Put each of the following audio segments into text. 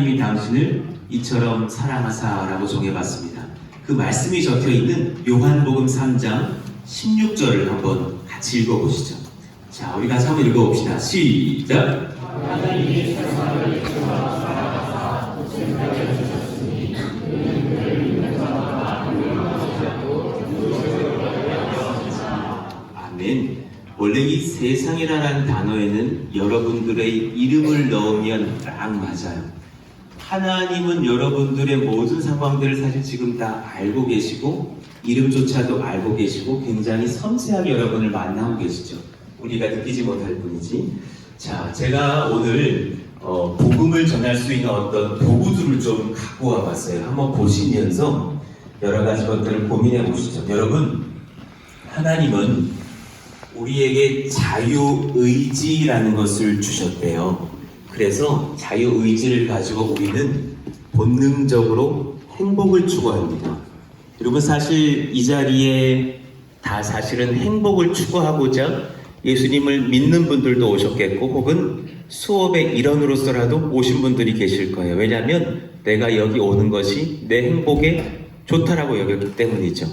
하나님이 당신을 이처럼 사랑하사라고 정해봤습니다. 그 말씀이 적혀 있는 요한복음 3장 16절을 한번 같이 읽어보시죠. 자, 우리 같이 한번 읽어봅시다. 시작. 아멘. 원래 이 세상이라는 단어에는 여러분들의 이름을 넣으면 딱 맞아요. 하나님은 여러분들의 모든 상황들을 사실 지금 다 알고 계시고 이름조차도 알고 계시고 굉장히 섬세하게 여러분을 만나고 계시죠. 우리가 느끼지 못할 뿐이지. 자, 제가 오늘 어, 복음을 전할 수 있는 어떤 도구들을 좀 갖고 와봤어요. 한번 보시면서 여러 가지 것들을 고민해 보시죠. 여러분, 하나님은 우리에게 자유의지라는 것을 주셨대요. 그래서 자유의지를 가지고 우리는 본능적으로 행복을 추구합니다. 여러분 사실 이 자리에 다 사실은 행복을 추구하고자 예수님을 믿는 분들도 오셨겠고 혹은 수업의 일원으로서라도 오신 분들이 계실 거예요. 왜냐하면 내가 여기 오는 것이 내 행복에 좋다라고 여겼기 때문이죠.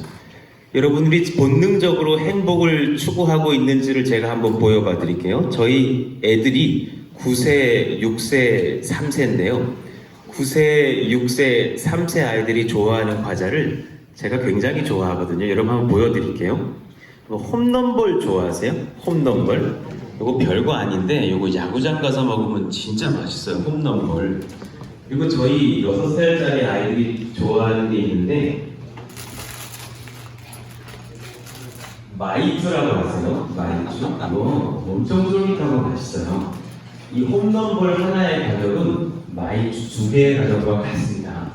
여러분들이 본능적으로 행복을 추구하고 있는지를 제가 한번 보여봐 드릴게요. 저희 애들이 9세, 6세, 3세인데요. 9세, 6세, 3세 아이들이 좋아하는 과자를 제가 굉장히 좋아하거든요. 여러분 한번 보여드릴게요. 뭐 홈런볼 좋아하세요? 홈런볼? 이거 별거 아닌데 이거 야구장 가서 먹으면 진짜 맛있어요. 홈런볼. 그리고 저희 6살짜리 아이들이 좋아하는 게 있는데 마이쮸라고 아세요? 마이쮸? 이거 엄청 쫄깃하고 맛있어요. 이 홈런볼 하나의 가격은 마이쮸 두 개의 가격과 같습니다.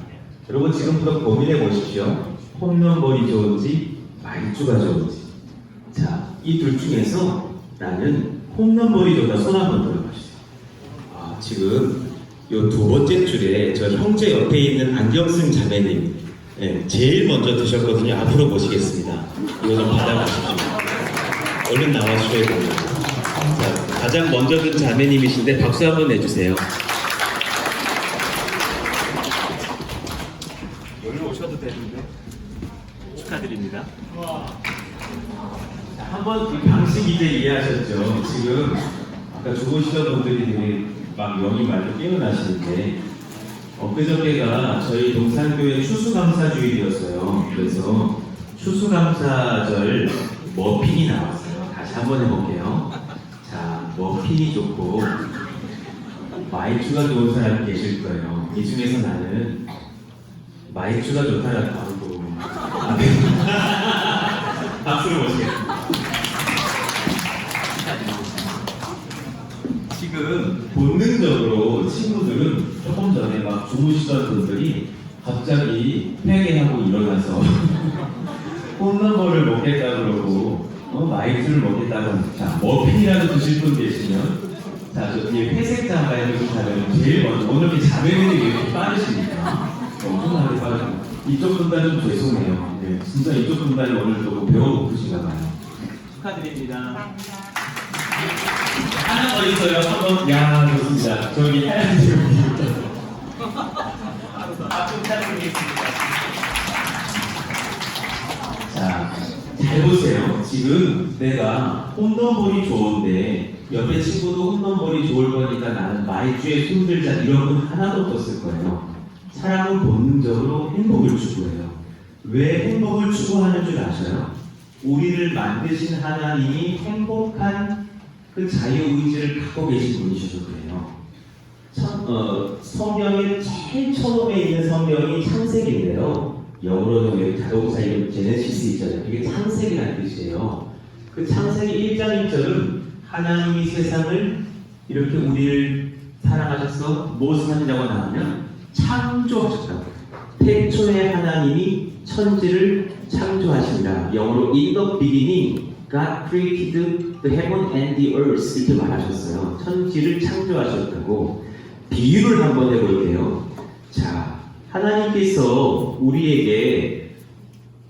여러분 지금부터 고민해 보십시오. 홈런볼이 좋은지 마이쮸가 좋은지. 자, 이 둘 중에서 나는 홈런볼이 좋다. 손 한번 들어보시죠. 아, 지금 요 두 번째 줄에 저 형제 옆에 있는 안경 쓴 자매님 예, 제일 먼저 드셨거든요. 앞으로 모시겠습니다. 이거 좀 받아가십시오. 얼른 나와주셔야 됩니다. 자, 가장 먼저 든 자매님이신데 박수 한번 내주세요. 여기로 오셔도 되는데 축하드립니다. 자, 한번 그 방식 이제 이해하셨죠? 지금 아까 주무시던 분들이 막 영이 많이 깨어나시는데 엊그저께가 저희 동산교회 추수감사주일이었어요. 그래서 추수감사절 머핀이 나왔어요. 다시 한번 해볼게요. 자, 머핀이 좋고 마이쮸가 좋은 사람이 계실 거예요. 이 중에서 나는 마이쮸가 좋다라고 하고. 박수를 보시겠습니다. 지금 본능적으로 친구들은 조금 전에 막 주무시던 분들이 갑자기 회개하고 일어나서 홈런볼을 먹겠다 그러고 어, 마이쮸를 먹겠다고 자 머핀이라도 드실 분 계시면 자 저 뒤에 회색 장바에 입은 사람은 제일 먼저 오늘 이렇게 자매들이 왜 이렇게 빠르십니까? 엄청나게 빠르고 이쪽 분단은 좀 죄송해요 네, 진짜 이쪽 분단이 오늘 조금 배워고프신가 봐요 축하드립니다 하나 더 있어요. 한번 야 좋습니다. 저기 하얀색 박수 부탁드리겠습니다. 자, 잘 보세요. 지금 내가 홈런볼이 좋은데 옆에 친구도 홈런볼이 좋을 거니까 나는 마이쮸에 숨들자 이런 분 하나도 없었을 거예요. 사람은 본능적으로 행복을 추구해요. 왜 행복을 추구하는 줄 아셔요? 우리를 만드신 하나님이 행복한 그 자유의지를 갖고 계신 분이셔서 그래요. 참, 어, 성경의 제일 처음에 있는 성경이 창세기인데요. 영어로는 여기 자동차 이름 제네시스 있잖아요. 그게 창세기라는 뜻이에요. 그 창세기 1장 1절은 하나님이 세상을 이렇게 우리를 사랑하셔서 무엇을 하느냐고 나오면 창조하셨다고. 태초에 하나님이 천지를 창조하시니라. 영어로 in the beginning God created the heaven and the earth 이렇게 말하셨어요. 천지를 창조하셨다고 비유를 한번 해볼게요. 자, 하나님께서 우리에게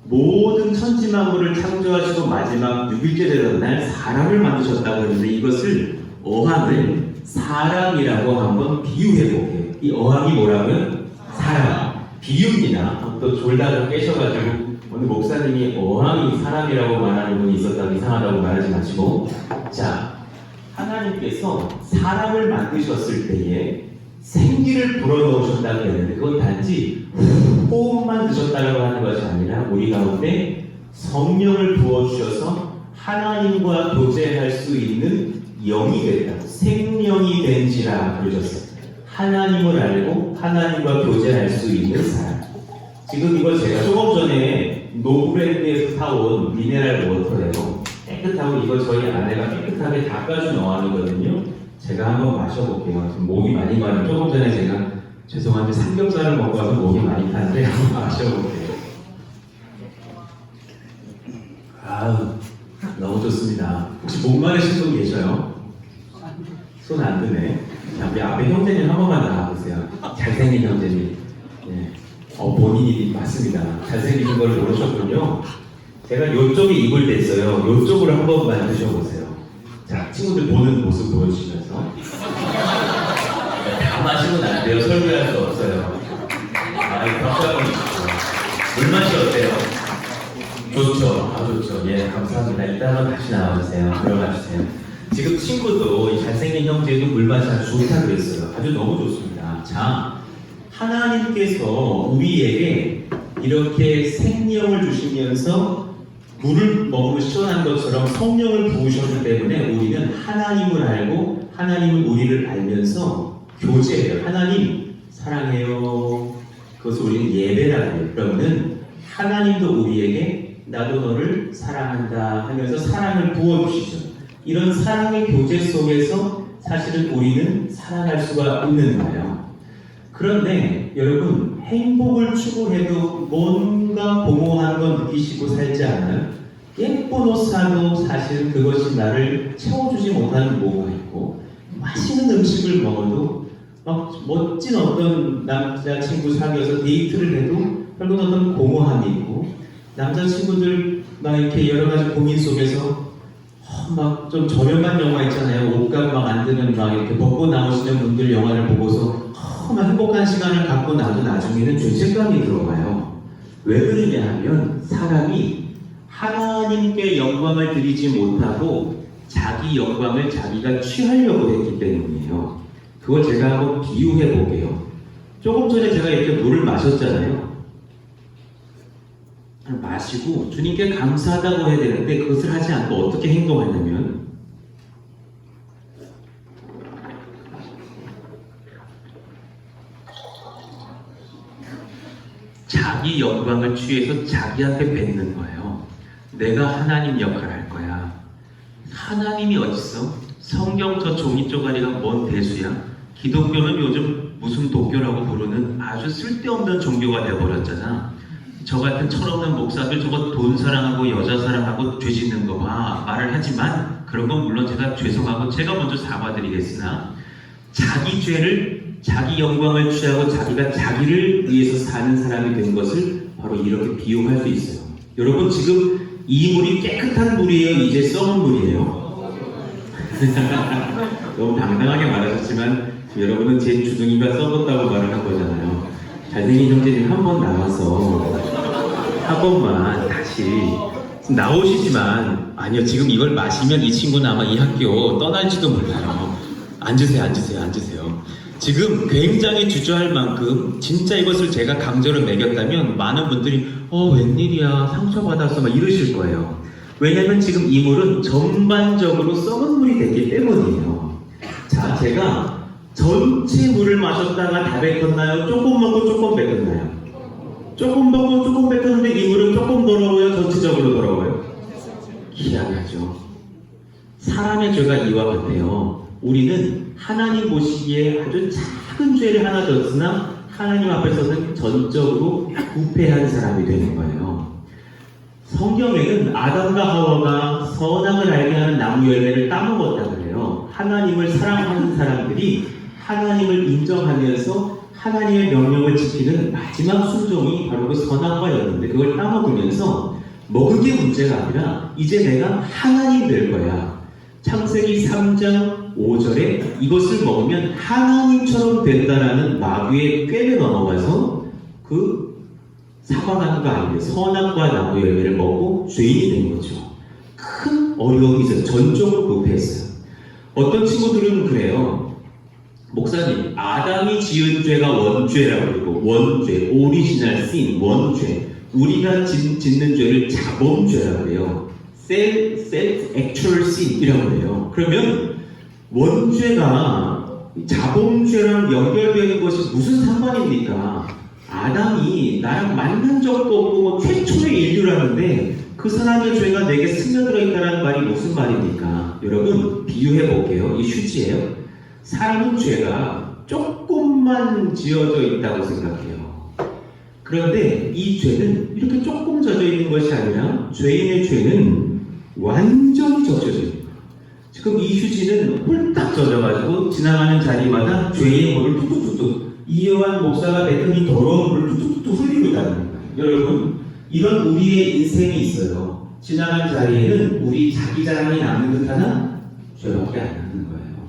모든 천지 만물을 창조하시고 마지막 6일째 되던 날 사람을 만드셨다고 했는데 이것을 어항을 사람이라고 한번 비유해 볼게요. 이 어항이 뭐라고요? 사람. 비유입니다. 또 졸다가 깨셔가지고 오늘 목사님이 어항이 사람이라고 말하는 분이 있었다고 이상하다고 말하지 마시고 자 하나님께서 사람을 만드셨을 때에 생기를 불어넣으셨다고 했는데 그건 단지 호흡만 드셨다고 하는 것이 아니라 우리 가운데 성령을 부어주셔서 하나님과 교제할 수 있는 영이 됐다. 생명이 된지라 그러셨어요. 하나님을 알고 하나님과 교제할 수 있는 사람. 지금 이거 제가 조금 전에 노브랜드에서 사온 미네랄 워터예요. 깨끗하고 이거 저희 아내가 깨끗하게 닦아준 어항이거든요. 제가 한번 마셔볼게요. 지금 목이 많이 가요. 조금 전에 제가 죄송한데 삼겹살을 먹고 와서 목이 많이 타는데 한번 마셔볼게요. 아우 너무 좋습니다. 혹시 목 마르신 분 계셔요? 손 안 드네. 자, 우리 앞에 형제님 한 번만 나와보세요. 잘생긴 형제님. 예. 어, 본인이 맞습니다. 잘생긴 걸 모르셨군요. 제가 요쪽에 입을 댔어요. 요쪽으로 한 번 만 드셔보세요. 자, 친구들 보는 모습 보여주시면서. 다 마시면 안 돼요. 설교할 수 없어요. 아, 이 박수 한번 주시죠. 물맛이 어때요? 좋죠. 아, 좋죠. 예, 감사합니다. 이따가 다시 나와주세요. 들어가 주세요. 지금 친구도 이 잘생긴 형제도 물 맛이 아주 좋다 그랬어요. 아주 너무 좋습니다. 자, 하나님께서 우리에게 이렇게 생명을 주시면서 물을 먹으면 시원한 것처럼 성령을 부으셨기 때문에 우리는 하나님을 알고 하나님은 우리를 알면서 교제해요. 하나님 사랑해요. 그것을 우리는 예배라고 해요. 그러면 하나님도 우리에게 나도 너를 사랑한다 하면서 사랑을 부어주시죠. 이런 사랑의 교제 속에서 사실은 우리는 살아갈 수가 있는 거예요. 그런데 여러분 행복을 추구해도 뭔가 공허한 건 느끼시고 살지 않아요? 예쁜 옷 사도 사실은 그것이 나를 채워주지 못하는 뭐가 있고 맛있는 음식을 먹어도 막 멋진 어떤 남자친구 사귀어서 데이트를 해도 결국 어떤 공허함이 있고 남자친구들 막 이렇게 여러 가지 고민 속에서 막좀 저렴한 영화 있잖아요. 옷값 막 안 드는 막 이렇게 벗고 나오시는 분들 영화를 보고서 정말 행복한 시간을 갖고 나도 나중에는 죄책감이 들어가요. 왜 그러냐 하면 사람이 하나님께 영광을 드리지 못하고 자기 영광을 자기가 취하려고 했기 때문이에요. 그걸 제가 한번 비유해 볼게요. 조금 전에 제가 이렇게 물을 마셨잖아요. 마시고 주님께 감사하다고 해야 되는데 그것을 하지 않고 어떻게 행동하냐면 자기 영광을 취해서 자기한테 뱉는 거예요. 내가 하나님 역할을 할 거야. 하나님이 어딨어? 성경 저 종이 쪼가리가 뭔 대수야? 기독교는 요즘 무슨 도교라고 부르는 아주 쓸데없는 종교가 돼버렸잖아. 저 같은 철없는 목사들 저거 돈 사랑하고 여자 사랑하고 죄 짓는 거 봐. 말을 하지만 그런 건 물론 제가 죄송하고 제가 먼저 사과드리겠으나 자기 죄를 자기 영광을 취하고 자기가 자기를 위해서 사는 사람이 된 것을 바로 이렇게 비유할 수 있어요. 여러분 지금 이 물이 깨끗한 물이에요? 이제 썩은 물이에요? 너무 당당하게 말하셨지만 여러분은 제 주둥이가 썩었다고 말을 한 거잖아요. 잘생긴 형제님 한 번 나와서 한 번만 다시 나오시지만 아니요 지금 이걸 마시면 이 친구는 아마 이 학교 떠날지도 몰라요. 앉으세요 앉으세요 앉으세요. 지금 굉장히 주저할 만큼 진짜 이것을 제가 강제로 먹였다면 많은 분들이 어 웬일이야 상처받았어 막 이러실 거예요. 왜냐면 지금 이 물은 전반적으로 썩은 물이 됐기 때문이에요. 자 제가 전체 물을 마셨다가 다 뱉었나요? 조금 먹고 조금 뱉었나요? 조금 먹고 조금 뱉었는데 이 물은 조금 더러워요? 전체적으로 더러워요? 희한하죠. 사람의 죄가 이와 같아요. 우리는 하나님 보시기에 아주 작은 죄를 하나 졌으나 하나님 앞에서는 전적으로 부패한 사람이 되는 거예요. 성경에는 아담과 하와가 선악을 알게 하는 나무 열매를 따먹었다 그래요. 하나님을 사랑하는 사람들이 하나님을 인정하면서 하나님의 명령을 지키는 마지막 순종이 바로 그 선악과였는데 그걸 따먹으면서 먹은 게 문제가 아니라 이제 내가 하나님 될 거야. 창세기 3장 5절에 이것을 먹으면 하나님처럼 된다라는 마귀의 꾀를 넘어가서 그 사과나무가 아니고 선악과 나무 열매를 먹고 죄인이 된 거죠. 큰 어려움이 있어요. 전적으로 부패했어요. 어떤 친구들은 그래요. 목사님, 아담이 지은 죄가 원죄라고 그러고 원죄, 오리지널 씬, 원죄. 우리가 짓, 짓는 죄를 자범죄라고 해요. 셀, 셀, 액츄얼 씬이라고 해요. 그러면 원죄가 자범죄랑 연결되는 것이 무슨 상관입니까? 아담이 나랑 만난 적도 없고 뭐 최초의 인류라는데 그 사람의 죄가 내게 스며들어 있다는 말이 무슨 말입니까? 여러분 비유해 볼게요. 이 휴지예요. 사람은 죄가 조금만 지어져 있다고 생각해요. 그런데 이 죄는 이렇게 조금 젖어 있는 것이 아니라 죄인의 죄는 완전히 젖어져 있는 지금 이 휴지는 홀딱 젖어가지고 지나가는 자리마다 죄의 물을 뚝뚝뚝뚝 이요한 목사가 뱉은 이 더러운 물을 뚝뚝뚝 흘리고 있다는 거예요. 여러분 이런 우리의 인생이 있어요. 지나간 자리에는 우리 자기 자랑이 남는 듯 하나 죄밖에 안 남는 거예요.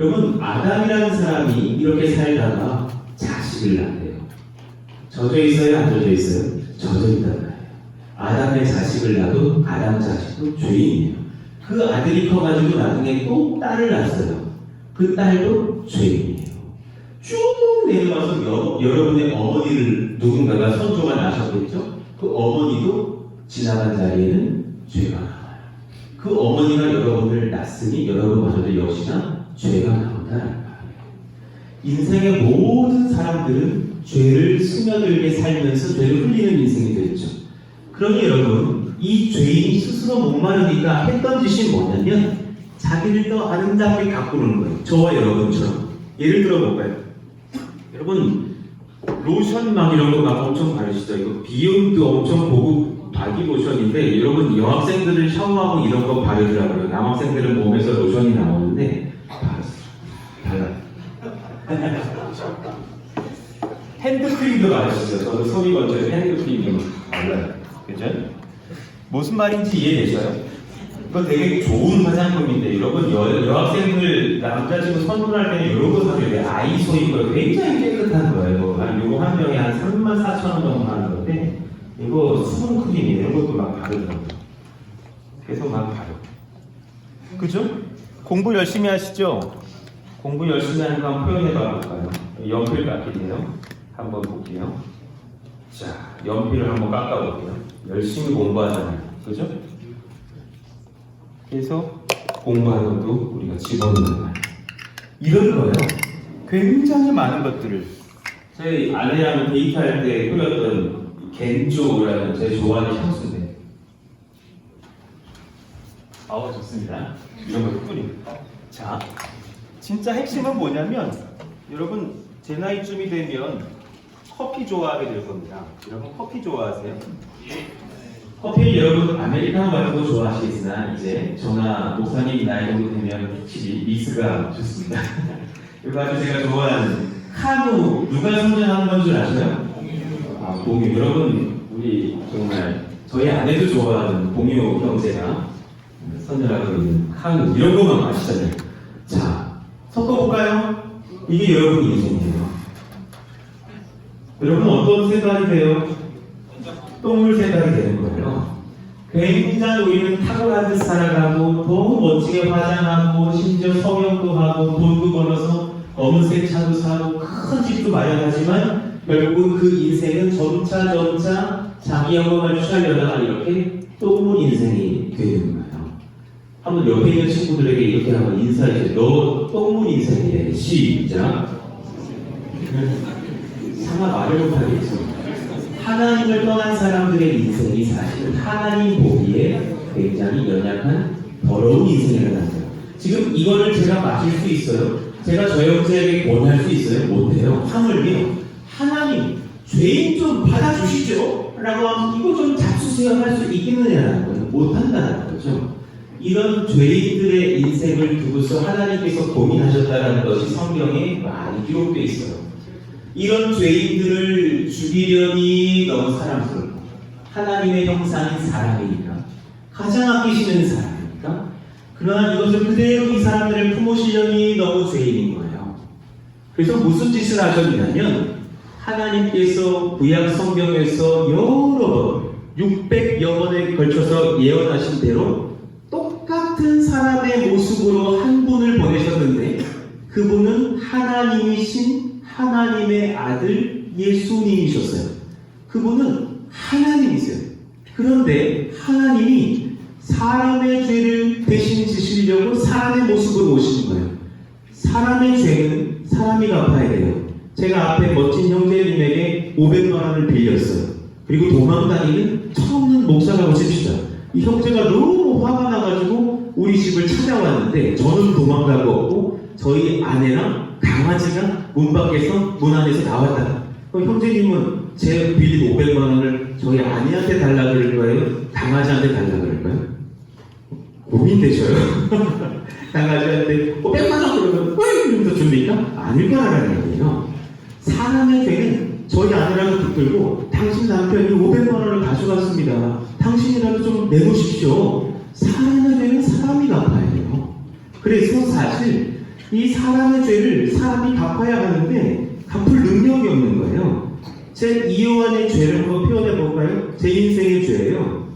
여러분 아담이라는 사람이 이렇게 살다가 자식을 낳아요. 젖어 있어요? 안 젖어 있어요? 젖어 있단 말이에요. 아담의 자식을 낳아도 아담 자식도 죄인이에요. 그 아들이 커가지고 나중에 또 딸을 낳았어요. 그 딸도 죄인이에요. 쭉 내려가서 여, 여러분의 어머니를 누군가가 선조가 나셨겠죠? 그 어머니도 지나간 자리에는 죄가 나와요. 그 어머니가 여러분을 낳았으니 여러분 마저도 역시나 죄가 거예요. 인생의 모든 사람들은 죄를 스며들게 살면서 죄를 흘리는 인생이 되죠. 그러니 여러분, 이 죄인이 스스로 목마르니까 했던 짓이 뭐냐면 자기를 더 아름답게 가꾸는 거예요. 저와 여러분처럼. 예를 들어 볼까요? 여러분, 로션 막 이런 거 막 엄청 바르시죠? 이거 비용도 엄청 고급 바디 로션인데 여러분 여학생들은 샤워하고 이런 거 바르더라고요. 남학생들은 몸에서 로션이 나오는데 발라. 핸드크림도 바르시죠? 저도 소리 먼저 핸드크림 발라요. 그죠? 무슨 말인지 이해되셔요? 이거 되게 좋은 화장품인데 여러분 여, 여학생들 남자친구 선물할 때는 사줘야 돼 아이소인 거 굉장히 깨끗한 거예요 한 요거 한 병에 한 3만 4천 원 정도 하는 건데 이거 수분 크림 이런 것도 막 바르더라고요 계속 막 바르 그죠? 공부 열심히 하시죠? 공부 열심히 하는 거 한번 표현해 봐 볼까요? 연필 깎기네요 한번 볼게요 자 연필을 한번 깎아 볼게요 열심히 공부하잖아요 그죠? 그래서 공부하는 것도 우리가 집어넣는 거예요. 이런 거예요. 굉장히 많은 것들을 저희 아내랑 데이트할 때 끓였던 겐조라는 제 좋아하는 향수인데 아우 좋습니다. 이런 걸 뿌립니다. 자, 진짜 핵심은 뭐냐면 여러분 제 나이쯤이 되면 커피 좋아하게 될 겁니다. 여러분 커피 좋아하세요? 커피 여러분 아메리카노 같은 거 좋아하시겠으나 이제 저나 목사님 나이 정도 되면 확실히 미스가 좋습니다. 이거 아주 제가 좋아하는 카누 누가 선전하는 건 줄 아세요? 아 공유 여러분 우리 정말 저희 아내도 좋아하는 공유 형제가 선전하고 있는 카누 이런 거만 아시잖아요. 자 섞어볼까요? 이게 여러분 인생이에요. 여러분 어떤 생각이 돼요? 똥물 생각이 되는 거예요. 굉장히 우리는 탁월한 듯 살아가고 너무 멋지게 화장하고 심지어 성형도 하고 돈도 벌어서 검은색 차도 사고 큰 집도 마련하지만 결국 그 인생은 점차 점차 자기 영광을 취하려다가 이렇게 똥물 인생이 되는 거예요. 한번 옆에 있는 친구들에게 이렇게 한번 인사해 주세요. 너 똥물 인생이래. 시작. 상하 말을 못하겠죠. 하나님을 떠난 사람들의 인생이 사실은 하나님 보기에 굉장히 연약한 더러운 인생이라는 거예요. 지금 이거를 제가 마실 수 있어요? 제가 저 형제에게 권할 수 있어요? 못해요. 하물며 하나님 죄인 좀 받아주시죠? 라고 하면 이거 좀 잡수세요 할 수 있겠느냐는 거예요. 못한다는 거죠. 이런 죄인들의 인생을 두고서 하나님께서 고민하셨다는 것이 성경에 많이 기록되어 있어요. 이런 죄인들을 죽이려니 너무 사랑스럽고 하나님의 형상인 사람이니까 가장 아끼시는 사람이니까 그러나 이것을 그대로 이 사람들을 품으시려니 너무 죄인인 거예요. 그래서 무슨 짓을 하셨냐면 하나님께서 구약 성경에서 여러 번 600여 번에 걸쳐서 예언하신 대로 똑같은 사람의 모습으로 한 분을 보내셨는데 그분은 하나님이신 하나님의 아들 예수님이셨어요. 그분은 하나님이세요. 그런데 하나님이 사람의 죄를 대신 지시려고 사람의 모습으로 오신 거예요. 사람의 죄는 사람이 갚아야 돼요. 제가 앞에 멋진 형제님에게 500만 원을 빌렸어요. 그리고 도망다니는 처없는 목사라고 칩시다. 이 형제가 너무 화가 나가지고 우리 집을 찾아왔는데 저는 도망가고 없고 저희 아내랑 강아지가 문 밖에서 문 안에서 나왔다. 그럼 형제님은 제 빌린 500만 원을 저희 아내한테 달라 그럴 거예요? 강아지한테 달라 그럴 거예요? 고민되셔요. 강아지한테 500만 원 그러면 왜 이러면서 줍니까? 아닐 거라는 얘기예요. 사람의 죄는 저희 아내랑은 붙들고 당신 남편이 500만 원을 가져갔습니다. 당신이라도 좀 내놓으십시오. 사람의 죄는 사람이 갚아야 돼요. 그래서 사실 이 사람의 죄를 사람이 갚아야 하는데 갚을 능력이 없는 거예요. 제 이요한의 죄를 한번 표현해 볼까요? 제 인생의 죄예요.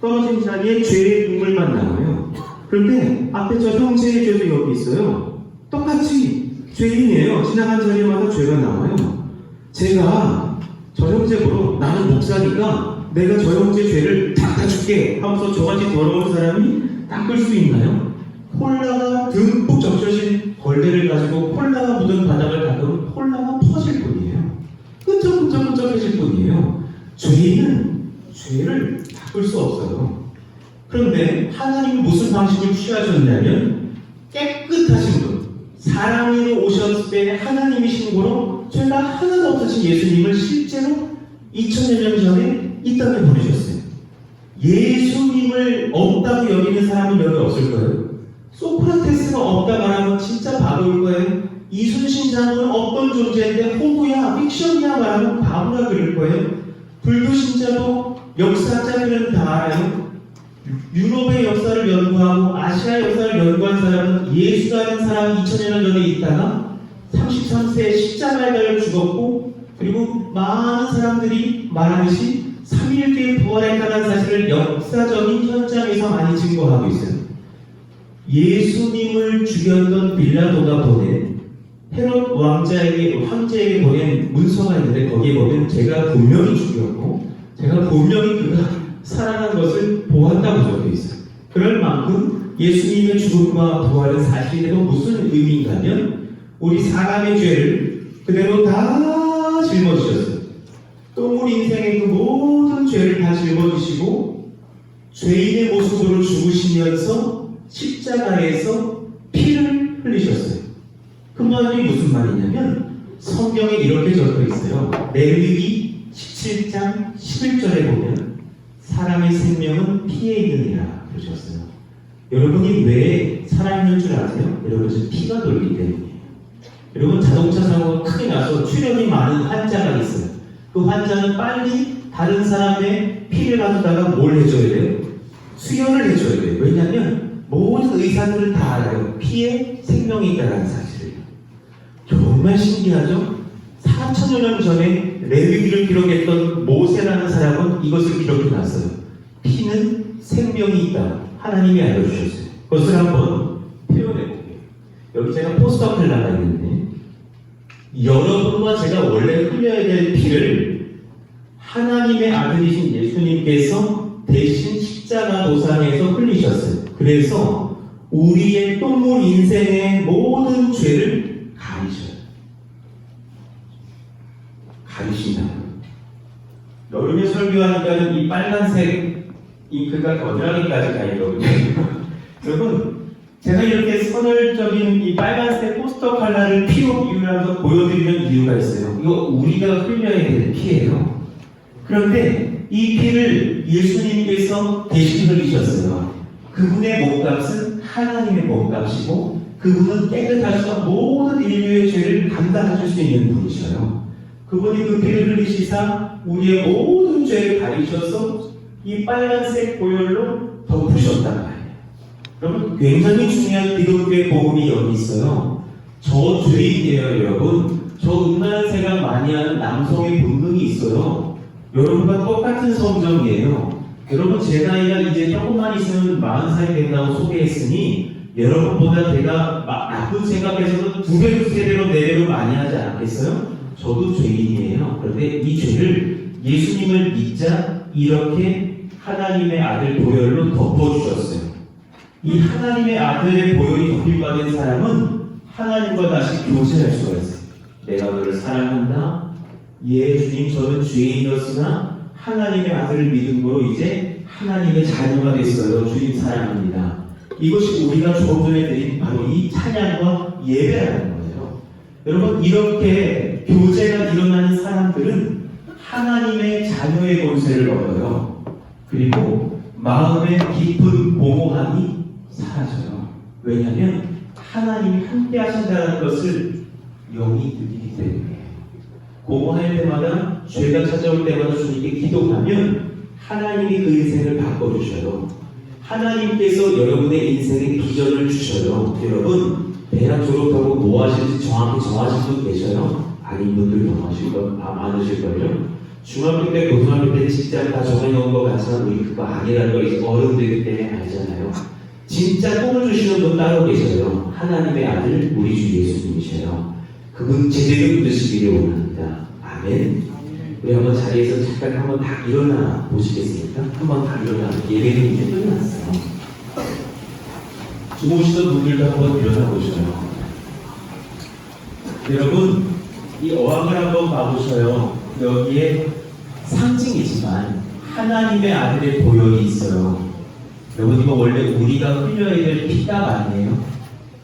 떨어진 자리에 죄의 눈물만 나와요. 그런데 앞에 저 형제의 죄도 여기 있어요. 똑같이 죄인이에요. 지나간 자리마다 죄가 나와요. 제가 저 형제 보러 나는 목사니까 내가 저 형제 죄를 닦아줄게 하면서 저같이 더러운 사람이 닦을 수 있나요? 콜라가 듬뿍 적셔진 걸레를 가지고 콜라가 묻은 바닥을 닦으면 콜라가 퍼질 뿐이에요. 끈적끈적끈적해질 뿐이에요. 죄인은 죄를 닦을 수 없어요. 그런데 하나님은 무슨 방식을 취하셨냐면 깨끗하신 분, 사랑으로 오셨을 때 하나님이신 거로 죄가 하나도 없으신 예수님을 실제로 2000여 년 전에 이 땅에 보내셨어요. 예수님을 없다고 여기는 사람은 여기 없을 거예요. 소크라테스가 없다 말하면 진짜 바보일 거예요. 이순신 장은 어떤 존재인데 호구야, 픽션이야 말하면 바보라 그럴 거예요. 불교신자도 역사 짜리는 다 알아요. 유럽의 역사를 연구하고 아시아 역사를 연구한 사람은 예수라는 사람이 2000여 년 전에 있다가 33세에 십자가에 달려 죽었고 그리고 많은 사람들이 말하듯이 3일 뒤에 부활했다는 사실을 역사적인 현장에서 많이 증거하고 있어요. 예수님을 죽였던 빌라도가 보낸 헤롯 왕자에게 황제에게 보낸 문서가 있는데 거기에 보면 제가 분명히 죽였고 제가 분명히 그가 살아난 것을 보았다고 적혀 있어요. 그럴 만큼 예수님의 죽음과 부활은 사실대로 무슨 의미인가면 우리 사람의 죄를 그대로 다 짊어지셨어요. 또 우리 인생의 그 모든 죄를 다 짊어지시고 죄인의 모습으로 죽으시면서 십자가에서 피를 흘리셨어요. 그 말이 무슨 말이냐면 성경에 이렇게 적혀 있어요. 레위기 17장 11절에 보면 사람의 생명은 피에 있느니라 그러셨어요. 여러분이 왜 살아있는 줄 아세요? 여러분 지금 피가 돌기 때문이에요. 여러분 자동차 사고가 크게 나서 출혈이 많은 환자가 있어요. 그 환자는 빨리 다른 사람의 피를 가져다가 뭘 해줘야 돼요? 수혈을 해줘야 돼요. 왜냐하면 모든 의사들은 다 알아요. 피에 생명이 있다는 사실을. 정말 신기하죠? 4천여 년 전에 레위기를 기록했던 모세라는 사람은 이것을 기록해 놨어요. 피는 생명이 있다. 하나님이 알려주셨어요. 그것을 한번 표현해 볼게요. 여기 제가 포스터 칼라가 있는데 여러분과 제가 원래 흘려야 될 피를 하나님의 아들이신 예수님께서 대신 십자가 도상에서 흘리셨어요. 그래서 우리의 똥물 인생의 모든 죄를 가리셔요. 가리신다. 여름에 설교하니까는 이 빨간색 잉크가 겨드랑이까지 가 있거든요. 여러분, 제가 이렇게 선열적인 이 빨간색 포스터 컬러를 피로 비유하면서 보여드리는 이유가 있어요. 이거 우리가 흘려야 되는 피예요. 그런데 이 피를 예수님께서 대신 흘리셨어요. 그분의 몸값은 하나님의 몸값이고 그분은 깨끗하셔서 모든 인류의 죄를 감당하실 수 있는 분이셔요. 그분이 그 피를 흘리시사 우리의 모든 죄를 가리셔서 이 빨간색 보혈로 덮으셨단 말이에요. 여러분 굉장히 중요한 기독교의 복음이 여기 있어요. 저 죄인이에요, 여러분. 저 음란한 생각 많이 하는 남성의 본능이 있어요. 여러분과 똑같은 성정이에요. 여러분 제 나이가 이제 조금만 있으면 마흔 살이 된다고 소개했으니 여러분보다 제가 마- 나쁜 생각에서도 두 배로 세 배로 네 배로 많이 하지 않겠어요? 저도 죄인이에요. 그런데 이 죄를 예수님을 믿자 이렇게 하나님의 아들 보혈로 덮어주셨어요. 이 하나님의 아들의 보혈이 덮임받은 사람은 하나님과 다시 교제할 수가 있어요. 내가 너를 사랑한다. 예, 주님, 저는 죄인이었으나 하나님의 아들을 믿음으로 이제 하나님의 자녀가 됐어요. 주님 사랑합니다. 이것이 우리가 조금 전에 드린 바로 이 찬양과 예배라는 거예요. 여러분, 이렇게 교제가 일어나는 사람들은 하나님의 자녀의 권세를 얻어요. 그리고 마음의 깊은 공허함이 사라져요. 왜냐하면 하나님이 함께 하신다는 것을 영이 느끼기 때문에 공허할 때마다 죄가 찾아올 때마다 주님께 기도하면 하나님이 그 인생을 바꿔주셔요. 하나님께서 여러분의 인생에 비전을 주셔요. 여러분 대학 졸업하고 뭐 하실지 정확히 정하신 분 계셔요? 아닌 분들 정하실 거 아, 많으실걸요? 중학교 때, 고등학교 때 직장 다 정해놓은 거 같지만 우리 그거 아니라는 걸 이제 어른 되기 때문에 알잖아요. 진짜 꿈을 주시는 분 따로 계셔요. 하나님의 아들 우리 주 예수님이셔요. 그분 제대로 믿으시기를 원합니다. 아멘. 우리 한번 자리에서 잠깐 한번 다 일어나 보시겠습니까? 한번 다 일어나. 예배는 이제 끝났어요. 주무시던 분들도 한번 일어나 보셔요. 여러분, 이 어항을 한번 봐보셔요. 여기에 상징이지만 하나님의 아들의 보혈이 있어요. 여러분 이거 원래 우리가 흘려야 될 피가 아니에요.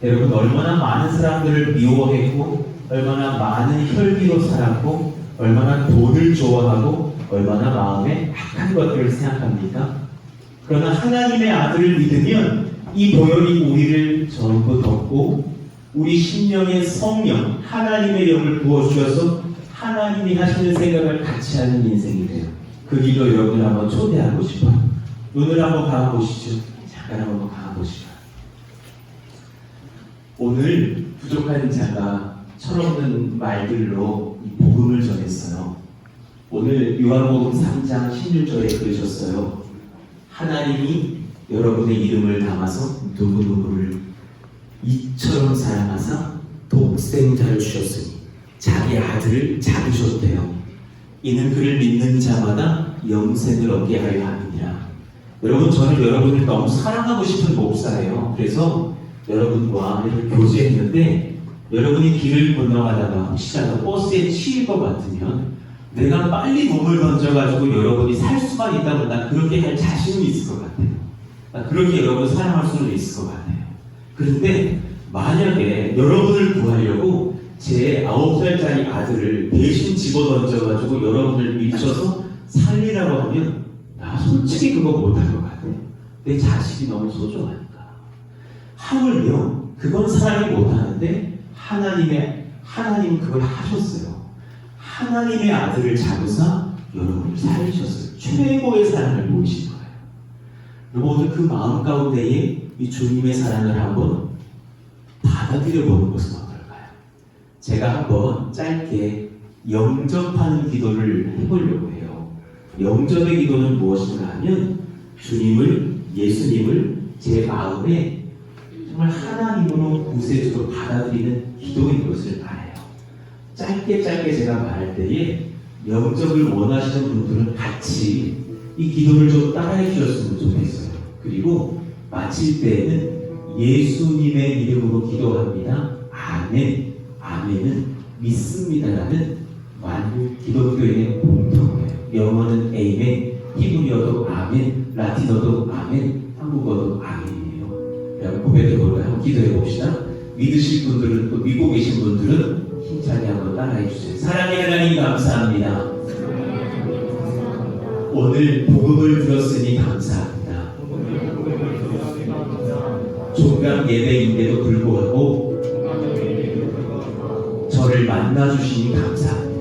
여러분 얼마나 많은 사람들을 미워했고 얼마나 많은 혈기로 살았고 얼마나 돈을 좋아하고 얼마나 마음에 악한 것들을 생각합니까? 그러나 하나님의 아들을 믿으면 이 보혈이 우리를 전부 덮고 우리 심령의 성령 하나님의 영을 부어주셔서 하나님이 하시는 생각을 같이 하는 인생이 돼요. 그 길로 여러분을 한번 초대하고 싶어요. 눈을 한번 감아보시죠. 잠깐 한번 감아보시죠. 오늘 부족한 자가 철없는 말들로 이 복음을 전했어요. 오늘 요한복음 3장 16절에 그러셨어요. 하나님이 여러분의 이름을 담아서 누구누구를 이처럼 사랑하사 독생자를 주셨으니 자기 아들을 잡으셨대요. 이는 그를 믿는 자마다 영생을 얻게 하려 함이니라. 여러분 저는 여러분을 너무 사랑하고 싶은 목사예요. 그래서 여러분과 이렇게 교제했는데 여러분이 길을 건너가다가 혹시라도 버스에 치일 것 같으면 내가 빨리 몸을 던져가지고 여러분이 살 수만 있다면 난 그렇게 할 자신은 있을 것 같아요. 난 그렇게 여러분 사랑할 수는 있을 것 같아요. 그런데 만약에 여러분을 구하려고 제 아홉 살짜리 아들을 대신 집어던져가지고 여러분을 밀쳐서 살리라고 하면 나 솔직히 그거 못할 것 같아요. 내 자식이 너무 소중하니까. 하물며 그건 사람이 못하는데 하나님의 하나님 그걸 하셨어요. 하나님의 아들을 잡으사 여러분을 살리셨어요. 최고의 사랑을 보이신 거예요. 여러분 오늘 그 마음 가운데에 이 주님의 사랑을 한번 받아들여 보는 것은 어떨까요? 제가 한번 짧게 영접하는 기도를 해보려고 해요. 영접의 기도는 무엇인가 하면 주님을 예수님을 제 마음에 정말 하나님으로 구세주로 받아들이는 기도인 것을 알아요. 짧게 짧게 제가 말할 때에 영접을 원하시는 분들은 같이 이 기도를 좀 따라해 주셨으면 좋겠어요. 그리고 마칠 때에는 예수님의 이름으로 기도합니다. 아멘. 아멘은 믿습니다라는 만국 기독교인의 공통어예요. 영어는 에이멘, 히브리어도 아멘, 라틴어도 아멘, 한국어도 아멘이에요. 여러분 고백해 볼까요? 기도해 봅시다. 믿으실 분들은 또 믿고 계신 분들은 힘차게 한번 따라해 주세요. 사랑의 하나님 감사합니다. 오늘 복음을 들었으니 감사합니다. 종강 예배인데도 불구하고 저를 만나 주시니 감사합니다.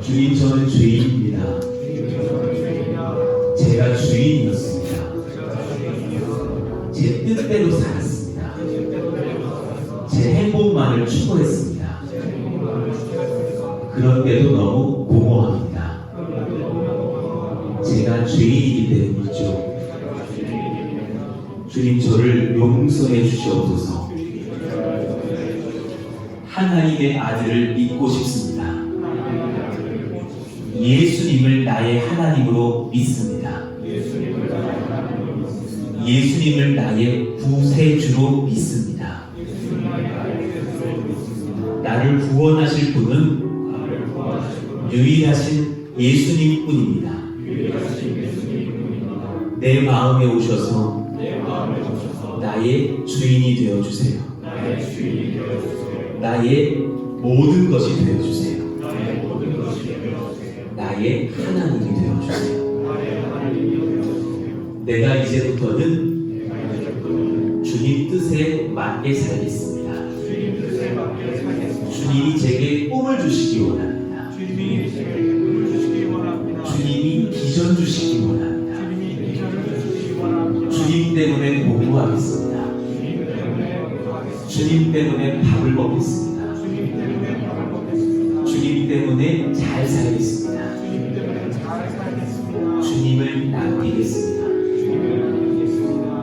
주님 저는 죄인 그런데도 너무 공허합니다. 제가 죄인이기 때문이죠. 주님 저를 용서해 주시옵소서. 하나님의 아들을 믿고 싶습니다. 예수님을 나의 하나님으로 믿습니다. 예수님을 나의 구세주로 믿습니다. 나를 구원하실 분은 유일하신 예수님 뿐입니다. 내 마음에 오셔서 나의 주인이 되어 주세요. 나의 모든 것이 되어 주세요. 나의 하나님이 되어 주세요. 내가 이제부터는 주님 뜻에 맞게 살겠습니다. 주님이 제게 꿈을 주시기 원합니다. 주님이 제게 꿈을 주시기 원합니다. 주님이 비전 주시기 원합니다. 주님 때문에 공부하겠습니다. 주님 때문에 밥을 먹겠습니다. 주님 때문에 잘 살겠습니다. 주님을 남기겠습니다.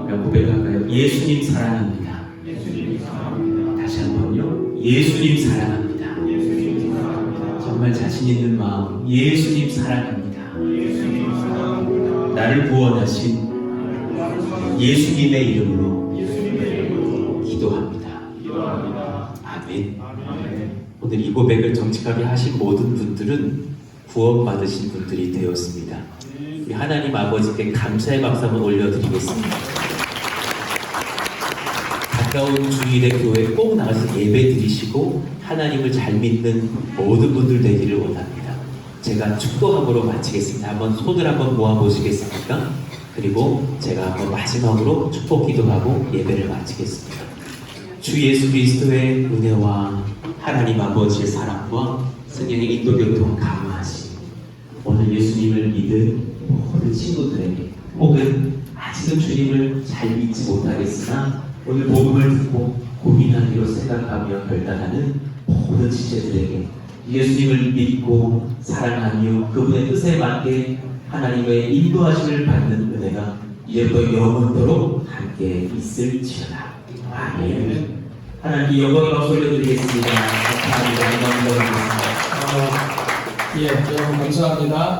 몇 고백할까요? 예수님 사랑합니다. 예수님 사랑합니다. 다시 한 번요. 예수님 사랑합니다. 나를 구원하신 예수님의 이름으로 기도합니다. 아멘. 오늘 이 고백을 정직하게 하신 모든 분들은 구원받으신 분들이 되었습니다. 우리 하나님 아버지께 감사의 박수 한번 올려드리겠습니다. 가까운 주일의 교회 꼭 나가서 예배 드리시고 하나님을 잘 믿는 모든 분들 되기를 원합니다. 제가 축복함으로 마치겠습니다. 한번 손을 한번 모아보시겠습니까? 그리고 제가 한번 마지막으로 축복 기도하고 예배를 마치겠습니다. 주 예수 그리스도의 은혜와 하나님 아버지의 사랑과 성령의 인도 교통 강화하시 오늘 예수님을 믿은 모든 친구들에게 혹은 아직은 주님을 잘 믿지 못하겠으나 오늘 복음을 듣고 고민하기로 생각하며 결단하는 모든 지체들에게 예수님을 믿고 사랑하며 그분의 뜻에 맞게 하나님의 인도하심을 받는 은혜가 이제부터 영원토록 함께 있을지어다. 아멘. 하나님께 영광의 박수 올려드리겠습니다. 감사합니다. 감사합니다. 어, 예, 여러분 감사합니다.